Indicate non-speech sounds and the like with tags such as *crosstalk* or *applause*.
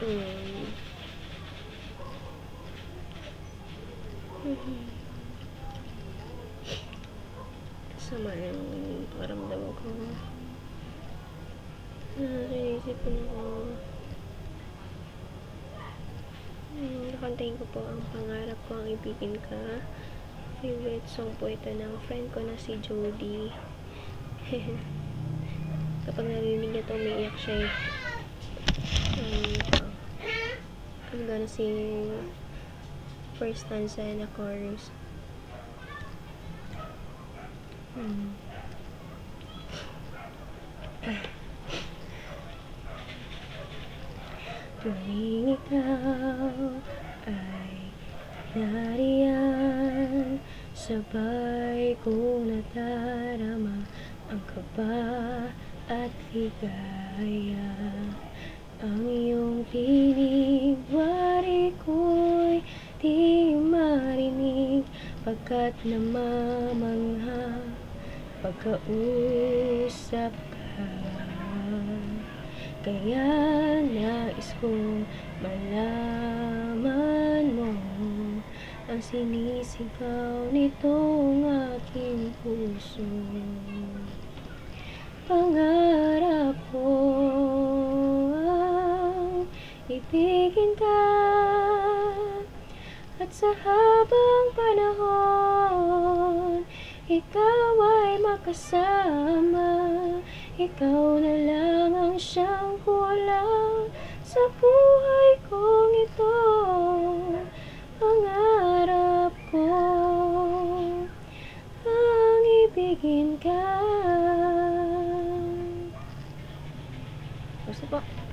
Mm. Sama yung paramdam ko. Nakakaisip ko na ako. Hmm, nakantayin ko po ang pangarap ko ang ibigin ka. Favorite song po ito ng friend ko na si Jody. *laughs* Kapag narinig niya to, umiiyak siya eh. Gonna sing first stanza and a chorus. Hmm. Tuwing ikaw ay nariyan Sabay kong nadarama ang kaba at ligaya Ang iyong tinig, Pagkat namamangha pagkausap ka. Kaya nais kong malaman mo Ang sinisigaw nitong aking puso. Pangarap ko ang ibigin ka at sa habang panahon Ikaw ay makasama. Ikaw na lang ang siyang kulang Sa buhay kong ito. Pangarap ko Ang ibigin ka. Gusto po.